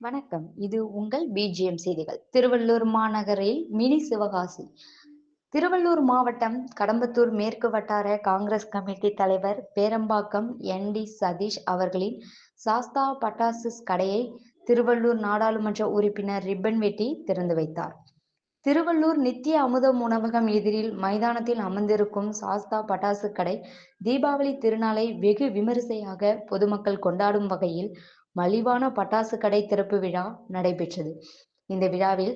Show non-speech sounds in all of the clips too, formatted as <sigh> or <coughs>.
வணக்கம். இது உங்கள் பிஜிஎம் செய்திகள். திருவள்ளூர் மாநகரில் மினி சிவகாசி. திருவள்ளூர் மாவட்டம் கடம்பத்தூர் மேற்கு வட்டார காங்கிரஸ் கமிட்டி தலைவர் பேரம்பாக்கம் என் டி சதீஷ் அவர்களின் சாஸ்தா பட்டாசு கடையை திருவள்ளூர் நாடாளுமன்ற உறுப்பினர் ரிப்பன் வெட்டி திறந்து வைத்தார். திருவள்ளூர் நித்திய அமுதம் உணவகம் எதிரில் மைதானத்தில் அமர்ந்திருக்கும் சாஸ்தா பட்டாசு கடை தீபாவளி திருநாளை வெகு விமரிசையாக பொதுமக்கள் கொண்டாடும் வகையில் மலிவான பட்டாசு கடை திறப்பு விழா நடைபெற்றது. இந்த விழாவில்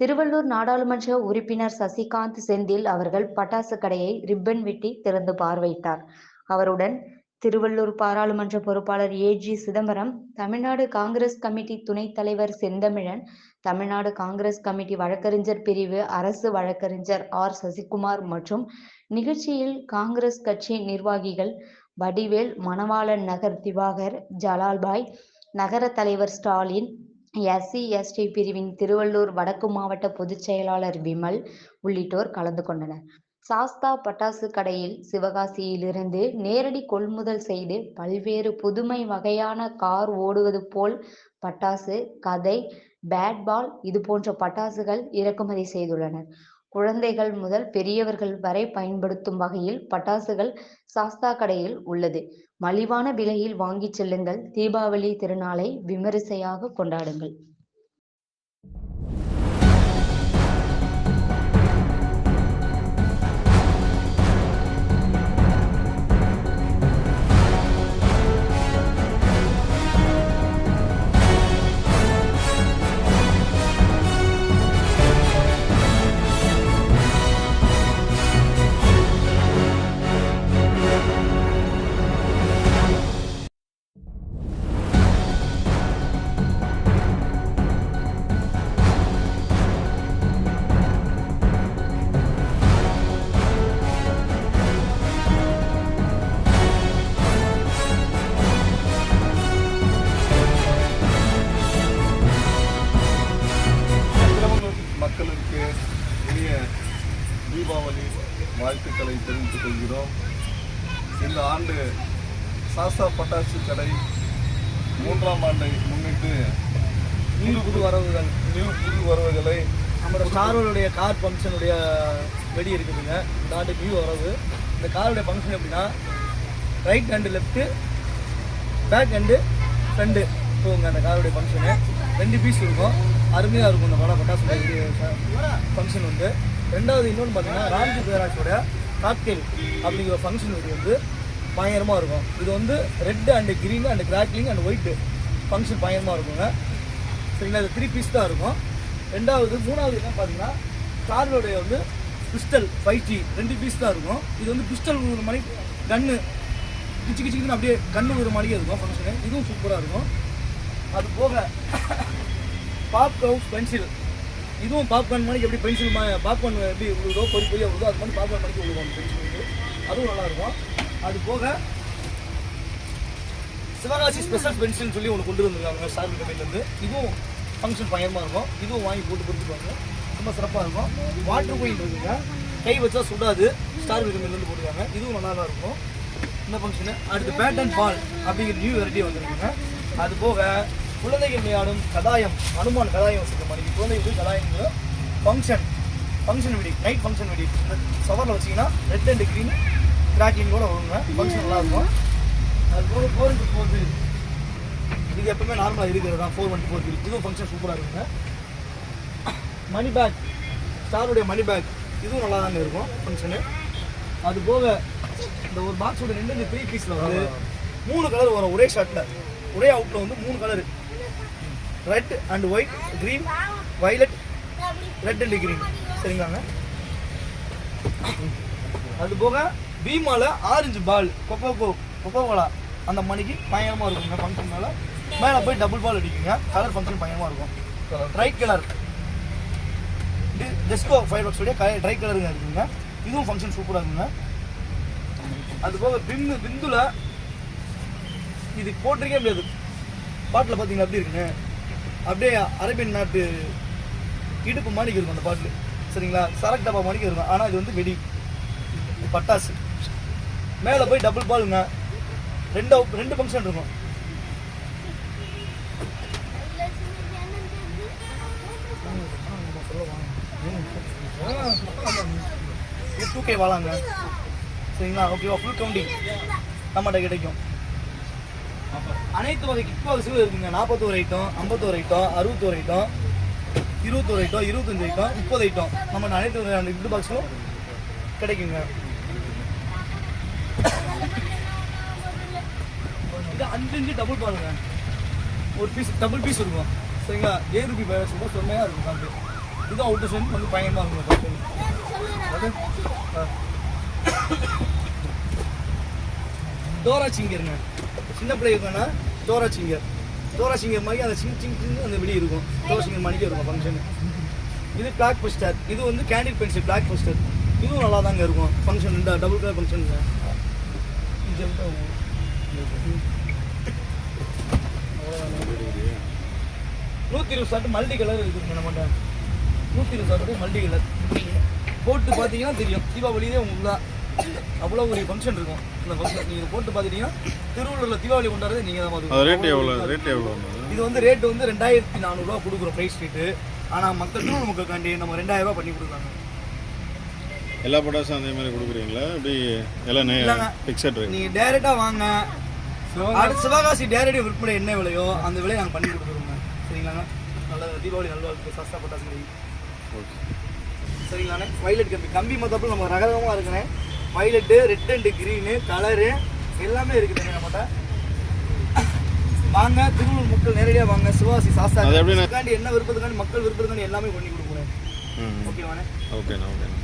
திருவள்ளூர் நாடாளுமன்ற உறுப்பினர் சசிகாந்த் செந்தில் அவர்கள் பட்டாசு கடையை ரிப்பன் வெட்டி திறந்து பார்வையிட்டார். அவருடன் திருவள்ளூர் பாராளுமன்ற பொறுப்பாளர் A G Chidambaram Tamil Nadu Congress committee துணைத் தலைவர் செந்தமிழன் தமிழ்நாடு காங்கிரஸ் கமிட்டி வழக்கறிஞர் பிரிவு அரசு வழக்கறிஞர் ஆர் சசிகுமார் மற்றும் நிகழ்ச்சியில் காங்கிரஸ் கட்சி நிர்வாகிகள் வடிவேல் மணவாளன் நகர் திவாகர் ஜலால்பாய் நகர தலைவர் ஸ்டாலின் எஸ்சி எஸ்டி பிரிவின் திருவள்ளூர் வடக்கு மாவட்ட பொதுச் செயலாளர் விமல் உள்ளிட்டோர் கலந்து கொண்டனர். சாஸ்தா பட்டாசு கடையில் சிவகாசியிலிருந்து நேரடி கொள்முதல் செய்து பல்வேறு புதுமை வகையான கார் ஓடுவது போல் பட்டாசு கதை பேட் பால் இது போன்ற பட்டாசுகள் இறக்குமதி செய்துள்ளனர். குழந்தைகள் முதல் பெரியவர்கள் வரை பயன்படுத்தும் வகையில் பட்டாசுகள் சாஸ்தா கடையில் உள்ளது. மலிவான விலையில் வாங்கிச் செல்லுங்கள். தீபாவளி திருநாளை விமரிசையாக கொண்டாடுங்கள். மக்களுக்கு இனிய தீபாவளி வாழ்த்துக்களை தெரிவித்துக் கொள்கிறோம். இந்த ஆண்டு சாஸ்தா பட்டாசு கடை மூன்றாம் ஆண்டை முன்னிட்டு நியூ புது வரவுகள் நியூ புது வரவுகளை நம்ம ஸ்டாரோடைய கார் ஃபங்க்ஷனுடைய வெடி இருக்குதுங்க. இந்த ஆண்டு நியூ வரவு. இந்த காருடைய ஃபங்க்ஷன் எப்படின்னா right hand left back hand front போகுங்க அந்த காருடைய ஃபங்க்ஷனு ரெண்டு பீஸ் இருக்கும். அருமையாக இருக்கும் இந்த படம் பட்டாசு ஃபங்க்ஷன் வந்து. ரெண்டாவது இன்னொன்று பார்த்தீங்கன்னா ராம்ஜி பேராஜோட காக்டெயில் அப்படிங்கிற ஃபங்க்ஷன் இது வந்து பயங்கரமாக இருக்கும். இது வந்து red and green and crackling and white function பயங்கரமாக இருக்குங்க. சரிங்களா? இது த்ரீ பீஸ் தான் இருக்கும். ரெண்டாவது மூணாவது என்ன பார்த்தீங்கன்னா காரோடைய வந்து பிஸ்டல் ஃபைவ் ஜி ரெண்டு பீஸ் தான் இருக்கும். இது வந்து பிஸ்டல் ஒரு மணி கன்று கிச்சு கிச்சுன்னு அப்படியே கன்று ஒரு மணிக்கு இருக்கும் ஃபங்க்ஷனு இதுவும் சூப்பராக இருக்கும். அது போக பாப்கார்ன் பென்சில் இதுவும் பாப்கார்ன் மணிக்கு எப்படி பென்சில் பாப்கார்ன் எப்படி விழுதோ பொறி பொறியாக விழுதோ அது மாதிரி பாப்கார்ன் மணிக்கு விழுவோம் பென்சில் வந்து. அதுவும் நல்லாயிருக்கும் அது போக சிவகாசி ஸ்பெஷல் பென்சில்னு சொல்லி ஒன்று கொண்டு வந்திருக்காங்க ஸ்டார் கம்பெனிலேருந்து இதுவும் ஃபங்க்ஷன் பயமாக இருக்கும். இதுவும் வாங்கி போட்டு கொடுத்துருவாங்க. ரொம்ப சிறப்பாக இருக்கும். வாட்டர் கோயில் இருக்குங்க. கை வச்சா சுடாது. ஸ்டார் கம்பெனிலேருந்து போட்டுருக்காங்க. இதுவும் நல்லா தான் இருக்கும். இந்த ஃபங்க்ஷனு அடுத்து பேட் அண்ட் பால் அப்படிங்கிற நியூ வெரைட்டி வந்துருக்காங்க. அது போக குழந்தைகள் விளையாடும் கதாயம் அனுமான் கதாயம் வச்சுருக்க மாதிரி. குழந்தைகளுக்கு கதாயங்கிற ஃபங்க்ஷன் ஃபங்க்ஷன் வெடி நைட் ஃபங்க்ஷன் வெடி. இந்த சவரில் வச்சிங்கன்னா ரெட் அண்ட் க்ரீன் கிராக்லிங்கோட வருங்க. ஃபங்க்ஷன் நல்லா இருக்கும். அது போக ஃபோர் இன்ட்டு ஃபோர் இது எப்பவுமே நார்மலாக இருக்கிறது தான். ஃபோர் ஒன் ஃபோர் பில் இதுவும் ஃபங்க்ஷன் சூப்பராக இருக்குங்க. மணி பேக் ஸ்டாருடைய மணி பேக் இதுவும் நல்லா தாங்க இருக்கும் ஃபங்க்ஷனு அது போக இந்த ஒரு பாக்ஸோட ரெண்டு இந்த த்ரீ பீஸில் வந்து மூணு கலர் வரும். ஒரே ஷர்ட்டில் ஒரே அவுட்டில் வந்து மூணு colour red and white green violet red and green சரிங்களாங்க? அது போக பீமால orange ball coco coco cola. அந்த மணிக்கு பயங்கரமாக இருக்குங்க ஃபங்க்ஷனால மேலே. போய் டபுள் பால் அடிக்குங்க. கலர் ஃபங்க்ஷன் பயங்கரமாக இருக்கும். ட்ரை கலர் டெஸ்கோ ஃபைவ் பாக்ஸ் உடைய ட்ரை கலருங்க இருக்குங்க. இதுவும் ஃபங்க்ஷன் சூப்பராக இருக்குங்க. அது போக பிந்து பிந்துல இது போட்டிருக்கே முடியாது. பாட்டில் பார்த்தீங்கன்னா எப்படி இருக்குங்க. அப்படியே அரேபியன் நாட்டு இடுப்பு மாணிக்கு இருக்கும் அந்த பாட்டில். சரிங்களா? சரக்கு டப்பா மாணிக்கு இருக்கும். ஆனால் இது வந்து வெடி. பட்டாசு. மேலே போய் டபுள் பாலுங்க ரெண்டு ரெண்டு ஃபங்க்ஷன் இருக்கும். டூ கே வாழாங்க சரிங்களா? ஓகேவா ஃபுல் கவுண்டிங் நம்மகிட்ட கிடைக்கும். அனைத்து வகை கிக் பாக்ஸும் இருக்குங்க. நாற்பத்தோரு ஐட்டம் ஐம்பத்தோரு ஐட்டம் அறுபத்தோரு ஐட்டம் இருபத்தோரு ஐட்டம் இருபத்தஞ்சு ஐட்டம் முப்பது ஐட்டம். நம்ம அனைத்து வகையான கிஃப்ட் பாக்ஸும் கிடைக்குங்க. இது அஞ்சு அஞ்சு டபுள் பாருங்க. ஒரு பீஸ் டபுள் பீஸ் இருக்கும். சரிங்களா? ஏ ருபி பேர் ரொம்ப செம்மையாக இருக்கும் காம்பு இது அவுட்டர் சைன் கொஞ்சம் பயங்கரமாக இருக்கும் காம்பு அது? <coughs> டோரா சிங்கருங்க சின்ன பிள்ளைங்கன்னா தோரா சிங்கர் தோரா சிங்கர் மாதிரி அந்த சிங் சிங் சிங் அந்த வெளியே இருக்கும். தோரா சிங்கர் மணிக்கு இருக்கும் ஃபங்க்ஷன் இது பிளாக் பஸ்டர் இது வந்து கேண்டில் பென்சில் பிளாக் பஸ்டர் இதுவும் நல்லா தாங்க இருக்கும் ஃபங்க்ஷன் இந்த டபுள் கலர் ஃபங்க்ஷனுங்க நூற்றி இருபது ஷர்ட் மல்டி கலர் இருக்குங்க நம்மகிட்ட நூற்றி இருபது ஷர்ட் மல்டி கலர் போட்டு பார்த்தீங்கன்னா தெரியும். தீபாவளியே உங்களுக்கு அவ்வளோ ஒரு ஃபங்க்ஷன் இருக்கும். இந்த ஃபங்க்ஷன் நீங்கள் போட்டு பார்த்துட்டீங்கன்னா திருவள்ளூரில் தீபாவளி கொண்டாடுறது நீங்கள் தான் பார்த்துக்கணும். ரேட் எவ்வளோ ரேட் எவ்வளோ இது வந்து ரேட் வந்து ரெண்டாயிரத்தி நானூறுரூவா கொடுக்குறோம் ப்ரைஸ் ரேட்டு ஆனால் மக்கள் திருவள்ளூர் மக்களுக்காண்டி நம்ம ரெண்டாயிரம் ரூபாய் பண்ணி கொடுக்குறாங்க. எல்லா பட்டாசும் அதே மாதிரி கொடுக்குறீங்களா? இப்படி எல்லாம். ஃபிக்ஸட் ரேட் நீங்கள் டேரெக்டாக வாங்க. அடுத்த சிவகாசி டேரக்டி விற்பனை என்ன விலையோ அந்த விலையை நாங்கள் பண்ணி கொடுக்குறோங்க சரிங்களாங்க? நல்ல தீபாவளி நல்வாழ்த்து சஸ்தா பட்டாசு ஓகே. சரிங்களாண்ணே வைலட் கம்பி. கம்பி மொத்தப்பில் நம்ம ரகரகமாக இருக்குண்ணே violet red and green colour எல்லாமே இருக்குதுங்க நம்மகிட்ட வாங்க திருவள்ளூர் மக்கள் நேரடியாக வாங்க. சிவாசி சாஸ்தா? என்ன விருப்பத்துக்காண்டி மக்கள் விருப்பத்துக்காண்டி எல்லாமே பண்ணி கொடுக்குறேன் ம். ஓகேவாண்ணே ஓகேண்ணா ஓகேண்ணா